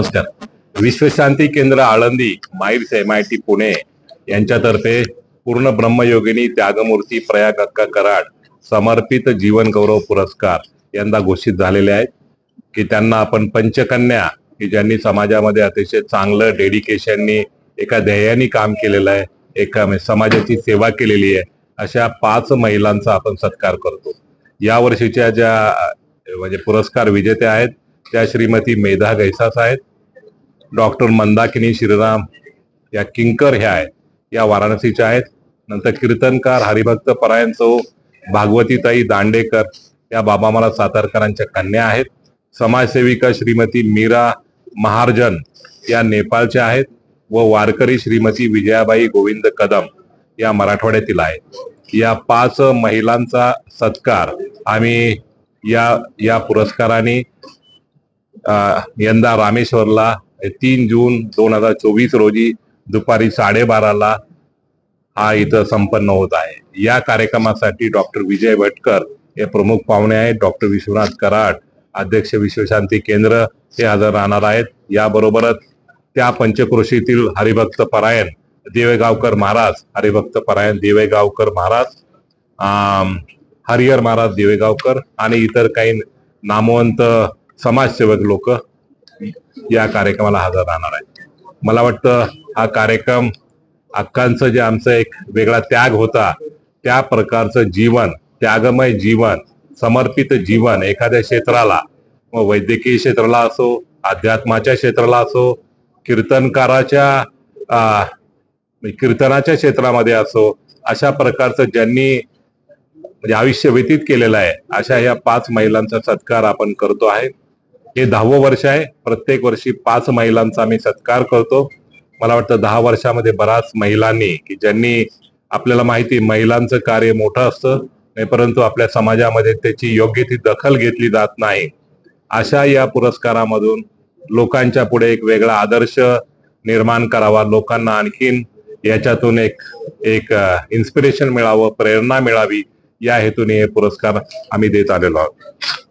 नमस्कार. Vishwashanti Kendra Alandi MAEER's M I T Pune यांच्यातर्फे पूर्ण ब्रह्मयोगिनी त्यागमूर्ती प्रयाग अक्का कराड समर्पित जीवन गौरव पुरस्कार यंदा घोषित झालेले आहेत. की त्यांना आपण पंचकन्या की ज्यांनी समाजामध्ये अतिशय चांगलं डेडिकेशननी एका ध्येयाने काम केलेलं आहे एका म्हणजे समाजाची सेवा केलेली आहे अशा पाच महिलांचा आपण सत्कार करतो. या वर्षीच्या ज्या म्हणजे पुरस्कार विजेत्या आहेत त्या श्रीमती मेधा गैसास आहेत. डॉक्टर मंदाकिनी श्रीराम या किंकर ह्या आहेत या वाराणसीच्या आहेत. नंतर कीर्तनकार हरिभक्त परायण चौ भागवतीताई दांडेकर या बाबा मला सातारकरांच्या कन्या आहेत. समाजसेविका श्रीमती मीरा महार्जन या नेपाळच्या आहेत व वारकरी श्रीमती विजयाबाई गोविंद कदम या मराठवाड्यातील आहेत. या पाच महिलांचा सत्कार आम्ही या या पुरस्काराने यंदा रामेश्वरला तीन जून दोन हजार चोवीस रोजी दुपारी साडेबाराला हा इथं संपन्न होत आहे. या कार्यक्रमासाठी डॉक्टर विजय भटकर हे प्रमुख पाहुणे आहेत. डॉक्टर विश्वनाथ कराड अध्यक्ष विश्वशांती केंद्र हे हजर राहणार आहेत. याबरोबरच त्या पंचक्रोशीतील हरिभक्त परायण देवेगावकर महाराज हरिभक्त परायण देवेगावकर महाराज हरिहर महाराज देवेगावकर आणि इतर काही नामवंत समाजसेवक लोक या कार्यक्रमाला हजर राहणार आहे. मला वाटतं हा कार्यक्रम अक्कांचं जे आमचं एक वेगळा त्याग होता त्या प्रकारचं जीवन त्यागमय जीवन समर्पित जीवन एखाद्या क्षेत्राला मग वैद्यकीय क्षेत्राला असो अध्यात्माच्या क्षेत्राला असो कीर्तनकाराच्या कीर्तनाच्या क्षेत्रामध्ये असो अशा प्रकारचं ज्यांनी म्हणजे आयुष्य व्यतीत केलेलं आहे अशा या पाच महिलांचा सत्कार आपण करतो आहे. हे दहावं वर्ष आहे. प्रत्येक वर्षी पाच महिलांचा आम्ही सत्कार करतो. मला वाटतं दहा वर्षामध्ये बऱ्याच महिलांनी की ज्यांनी आपल्याला माहिती महिलांचं कार्य मोठं असतं नाही परंतु आपल्या समाजामध्ये त्याची योग्य ती दखल घेतली जात नाही. अशा या पुरस्कारामधून लोकांच्या पुढे एक वेगळा आदर्श निर्माण करावा. लोकांना आणखीन याच्यातून एक एक इन्स्पिरेशन मिळावं प्रेरणा मिळावी. या हेतूने हे पुरस्कार आम्ही देत आलेलो आहोत.